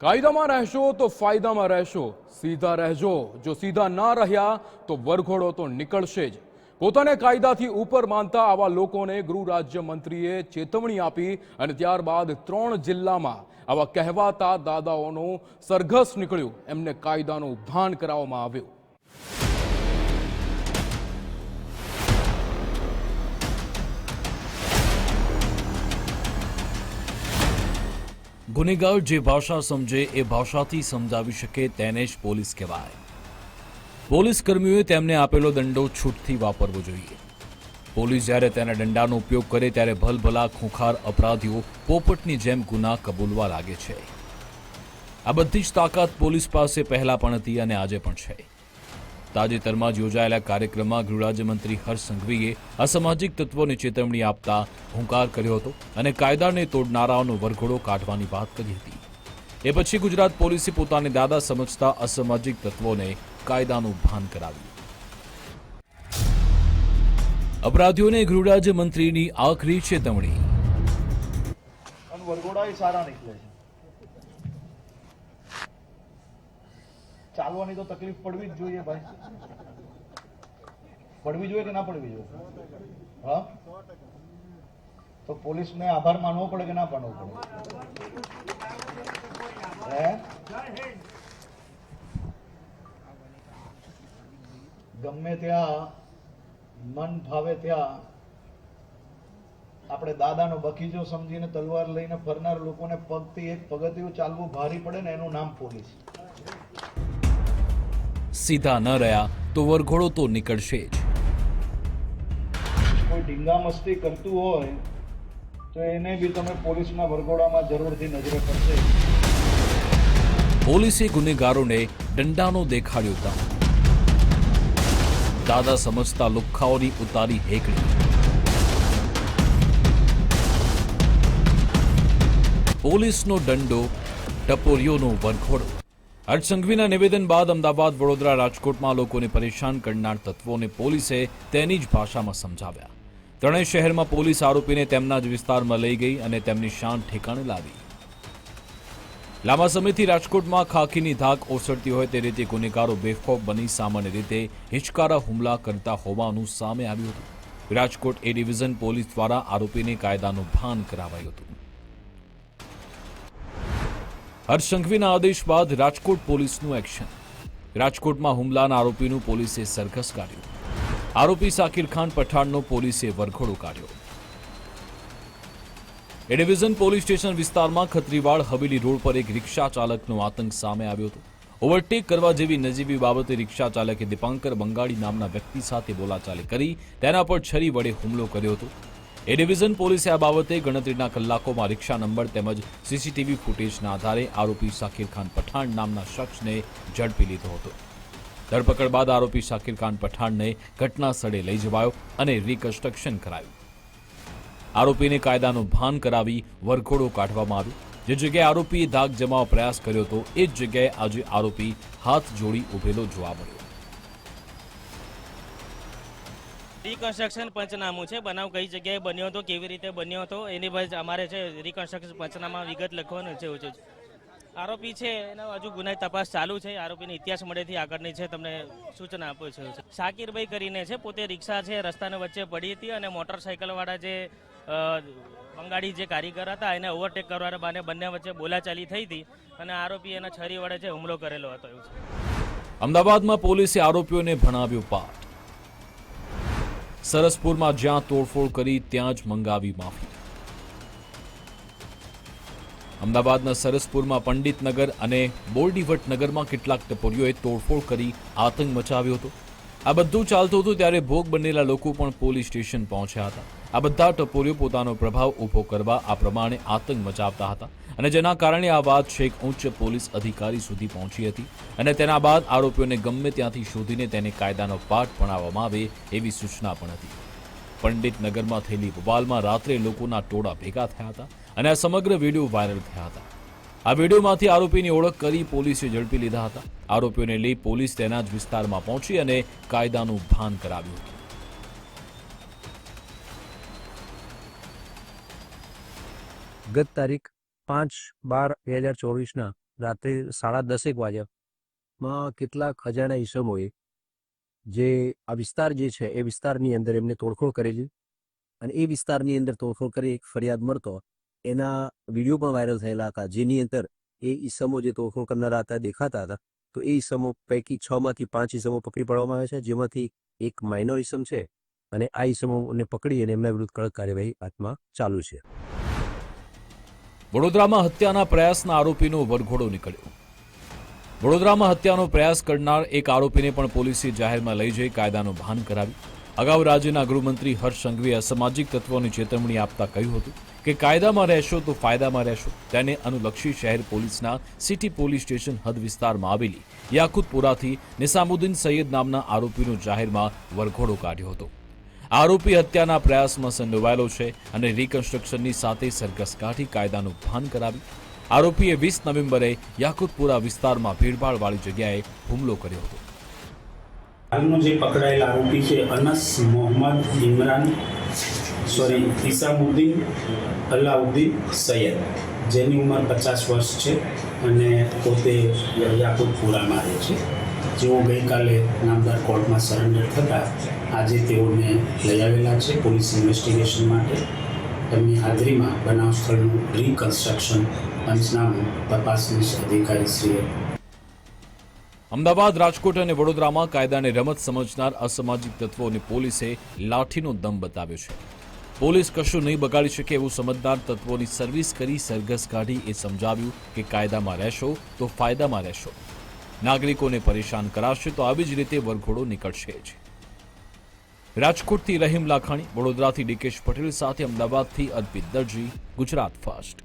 કાયદામાં રહેશો તો ફાયદામાં રહેશો. સીધા રહેજો. જો સીધા ના રહ્યા તો વરઘોડો તો નીકળશે જ. પોતાને કાયદાથી ઉપર માનતા આવા લોકોને ગૃહ રાજ્ય મંત્રીએ ચેતવણી આપી અને ત્યારબાદ ત્રણ જિલ્લામાં આવા કહેવાતા દાદાઓનું સરઘસ નીકળ્યું. એમને કાયદાનું ભાન કરાવવામાં આવ્યું. ગુનેગાર જે ભાષા સમજે એ ભાષાથી સમજાવી શકે તેને જ પોલીસ કહેવાય. પોલીસ કર્મીઓએ તેમને આપેલો દંડો છૂટથી વાપરવો જોઈએ. પોલીસ જ્યારે તેના દંડાનો ઉપયોગ કરે ત્યારે ભલભલા ખૂંખાર અપરાધીઓ પોપટની જેમ ગુના કબૂલવા લાગે છે. આ બધી જ તાકાત પોલીસ પાસે પહેલા પણ હતી અને આજે પણ છે. તાજેતરમાં જ યોજાયેલા કાર્યક્રમમાં ગૃહરાજ્યમંત્રી હર્ષ સંઘવીએ અસામાજિક તત્વોને ચેતવણી આપતા હુંકાર કર્યો હતો અને કાયદાને તોડનારાઓનો વરઘોડો કાઢવાની વાત કરી હતી. એ પછી ગુજરાત પોલીસે પોતાને દાદા સમજતા અસામાજિક તત્વોને કાયદાનું ભાન કરાવ્યું. અપરાધીઓને ગૃહરાજ્યમંત્રીની આખરી ચેતવણી. વરઘોડા સારા નીકળે છે. ચાલવાની તો તકલીફ પડવી જ જોઈએ ભાઈ. પડવી જોઈએ કે ના પડવી જોઈએ? હા? તો પોલીસને આભાર માનવો પડે કે ના માનવો પડે? ગમે ત્યાં, મન ભાવે ત્યાં, આપણે દાદાનો બખીજો સમજીને તલવાર લઈને ફરનાર લોકોને પગથી એક પગથિયું ચાલવું ભારી પડે ને એનું નામ પોલીસ. સીધા ન રહ્યા તો વરઘોડો તો નીકળશે જ. કોઈ ડીંગા મસ્તી કરતું હોય તો એને બી તમે પોલીસના વરઘોડામાં જરૂરથી નજરે પડશે. પોલીસે ગુનેગારોને દંડાનો દેખાડ્યો હતા. દાદા સમજતા લુખ્ખાઓની ઉતારી હેકડી પોલીસનો દંડો ટપોરીઓનો વરઘોડો. હર્ષ સંઘવીના નિવેદન બાદ અમદાવાદ વડોદરા રાજકોટમાં લોકોને પરેશાન કરનાર તત્વોને પોલીસે તેની જ ભાષામાં સમજાવ્યા. ત્રણેય શહેરમાં પોલીસ આરોપીને તેમના જ વિસ્તારમાં લઈ ગઈ અને તેમની શાન ઠેકાણે લાવી. લાંબા સમયથી રાજકોટમાં ખાખીની ધાક ઓસરતી હોય તે રીતે ગુનેગારો બેખોફ બની સામાન્ય રીતે હિચકારા હુમલા કરતા હોવાનું સામે આવ્યું હતું. રાજકોટ એ ડિવિઝન પોલીસ દ્વારા આરોપીને કાયદાનું ભાન કરાવાયું હતું. હર્ષ સંઘવીના આદેશ બાદ રાજકોટ પોલીસનું એક્શન. રાજકોટમાં હુમલાના આરોપીનું પોલીસે સરઘસ કાઢ્યું. આરોપી સાકિર ખાન પઠાણનો પોલીસે વરઘોડો કાઢ્યો. એ ડિવિઝન પોલીસ સ્ટેશન વિસ્તારમાં ખત્રીવાડ હવેલી રોડ પર એક રિક્ષા ચાલકનો આતંક સામે આવ્યો હતો. ઓવરટેક કરવા જેવી નજીવી બાબતે રિક્ષા ચાલકે દીપાંકર બંગાળી નામના વ્યક્તિ સાથે બોલાચાલી કરી તેના પર છરી વડે હુમલો કર્યો હતો. એ ડિવિઝન પોલીસે આ બાબતે ગણતરીના કલાકોમાં રિક્ષા નંબર તેમજ સીસીટીવી ફૂટેજના આધારે આરોપી શાકિર ખાન પઠાણ નામના શખ્સને ઝડપી લીધો હતો. ધરપકડ બાદ આરોપી શાકિર ખાન પઠાણને ઘટના સ્થળે લઈ જવાયો અને રિકન્સ્ટ્રક્શન કરાયું. આરોપીને કાયદાનું ભાન કરાવી વરઘોડો કાઢવામાં આવ્યો. જે જગ્યાએ આરોપીએ ધાક જમાવવા પ્રયાસ કર્યો હતો, એ જ જગ્યાએ આજે આરોપી હાથ જોડી ઉભેલો જોવા મળ્યો. રિકન્સ્ટ્રક્શન પંચનામું છે. બનાવ કઈ જગ્યાએ બન્યો હતો, કેવી રીતે બન્યો હતો, એની બસ અમારે છે રિકન્સ્ટ્રક્શન પંચનામા વિગત લખવાનું છે ઓછું આરોપી છે, એના હજુ ગુનાની તપાસ ચાલુ છે. આરોપીને ઇતિહાસ મળેથી આગળની છે, તમને સૂચના આપું છું. શાકિરભાઈ કરીને છે, પોતે રિક્ષા છે, રસ્તાને વચ્ચે પડી હતી અને મોટરસાઇકલવાળા જે બંગાળી જે કારીગર હતા, એને ઓવરટેક કરવાના બાને બંને વચ્ચે બોલાચાલી થઈ હતી અને આરોપી એના છરી વડે છે, હુમલો કરેલો હતો. એવું છે. અમદાવાદમાં પોલીસે આરોપીઓને ભણાવ્યો પાઠ. સરસપુરમાં જ્યાં તોડફોડ કરી ત્યાં જ મંગાવી માફી. અમદાવાદના સરસપુરમાં પંડિતનગર અને બોરડીવટનગરમાં કેટલાક ટપોરીઓએ તોડફોડ કરી આતંક મચાવ્યો હતો. આ બધું ચાલતું હતું ત્યારે ભોગ બનેલા લોકો પણ પોલીસ સ્ટેશન પહોંચ્યા હતા. આ બધા ટપોરીઓ પોતાનો પ્રભાવ ઊભો કરવા આ પ્રમાણે આતંક મચાવતા હતા અને જેના કારણે આ વાત છેક ઉચ્ચ પોલીસ અધિકારી સુધી પહોંચી હતી અને તેના બાદ આરોપીઓને ગમે ત્યાંથી શોધીને તેને કાયદાનો પાઠ ભણાવવામાં આવે એવી સૂચના પણ હતી. પંડિતનગરમાં થયેલી બવાલમાં રાત્રે લોકોના ટોળા ભેગા થયા હતા અને આ સમગ્ર વીડિયો વાયરલ થયા હતા. આ વિડીયોમાંથી આરોપીની ઓળખ કરી પોલીસે ઝડપી લીધા હતા. આરોપીઓને લઈ પોલીસ તેના જ વિસ્તારમાં પહોંચી અને કાયદાનું ભાન કરાવ્યું હતું. ગત તારીખ પાંચ બાર બે હજાર ચોવીસના રાત્રે સાડા દસેક વાગ્યામાં કેટલાક અજાણ્યા ઈસમોએ જે આ વિસ્તાર જે છે એ વિસ્તારની અંદર એમને તોડફોડ કરેલી અને એ વિસ્તારની અંદર તોડફોડ કરી એક ફરિયાદ મળતો એના વીડિયો પણ વાયરલ થયેલા હતા. જેની અંદર એ ઈસમો જે તોડફોડ કરનારા હતા દેખાતા હતા. તો એ ઈસમો પૈકી છ માંથી પાંચ ઈસમો પકડી પાડવામાં આવ્યા છે. જેમાંથી એક માઇનોર ઈસમ છે અને આ ઈસમોને પકડી અને એમના વિરુદ્ધ કડક કાર્યવાહી હાથમાં ચાલુ છે. વડોદરામાં હત્યાના પ્રયાસના આરોપીનો વરઘોડો નીકળ્યો. વડોદરામાં હત્યાનો પ્રયાસ કરનાર એક આરોપીને પણ પોલીસે જાહેરમાં લઈ જઈ કાયદાનું ભાન કરાવી અગાઉ રાજ્યના ગૃહમંત્રી હર્ષ સંઘવીએ અસામાજિક તત્વોની ચેતવણી આપતા કહ્યું હતું કે કાયદામાં રહેશો તો ફાયદામાં રહેશો. તેને અનુલક્ષી શહેર પોલીસના સિટી પોલીસ સ્ટેશન હદ વિસ્તારમાં આવેલી યાકુતપુરાથી નિસામુદ્દીન સૈયદ નામના આરોપીનો જાહેરમાં વરઘોડો કાઢ્યો હતો. આરોપી હત્યાના પ્રયાસમાં સંડોવાયેલો છે અને રિકન્સ્ટ્રક્શનની સાથે સરઘસ કાઢી કાયદાનું ભાન કરાવી આરોપીએ વીસ નવેમ્બરે યાકુતપુરા વિસ્તારમાં ભીડભાડવાળી જગ્યાએ હુમલો કર્યો હતો. હાલનો જે પકડાયેલ આરોપી છે અનસ મોહમ્મદ ઇમરાન સોરી ઇસામુદ્દીન અલાઉદ્દીન સૈયદ, જેની ઉંમર પચાસ વર્ષ છે અને પોતે યાકુતપુરામાં રહે છે. જેઓ ગઈકાલે નામદાર કોર્ટમાં સરેન્ડર થતાં આજે તેઓને લઈ આવેલા છે પોલીસ ઇન્વેસ્ટિગેશન માટે. તેમની હાજરીમાં બનાવ સ્થળનું રીકન્સ્ટ્રક્શન પંચનામું તપાસનીશ અધિકારીશ્રીએ. અમદાવાદ, રાજકોટ અને વડોદરામાં કાયદાને રમત સમજનાર અસામાજિક તત્વોને પોલીસે લાઠીનો દમ બતાવ્યો છે. પોલીસ કશું નહીં બગાડી શકે એવું સમજદાર તત્વોની સર્વિસ કરી સરઘસ કાઢી એ સમજાવ્યું કે કાયદામાં રહેશો તો ફાયદામાં રહેશો. નાગરિકોને પરેશાન કરાશે તો આવી જ રીતે વરઘોડો નીકળશે જ. રાજકોટથી રહીમ લાખાણી, વડોદરાથી ડીકેશ પટેલ સાથે અમદાવાદથી અર્પિત દરજી, ગુજરાત ફર્સ્ટ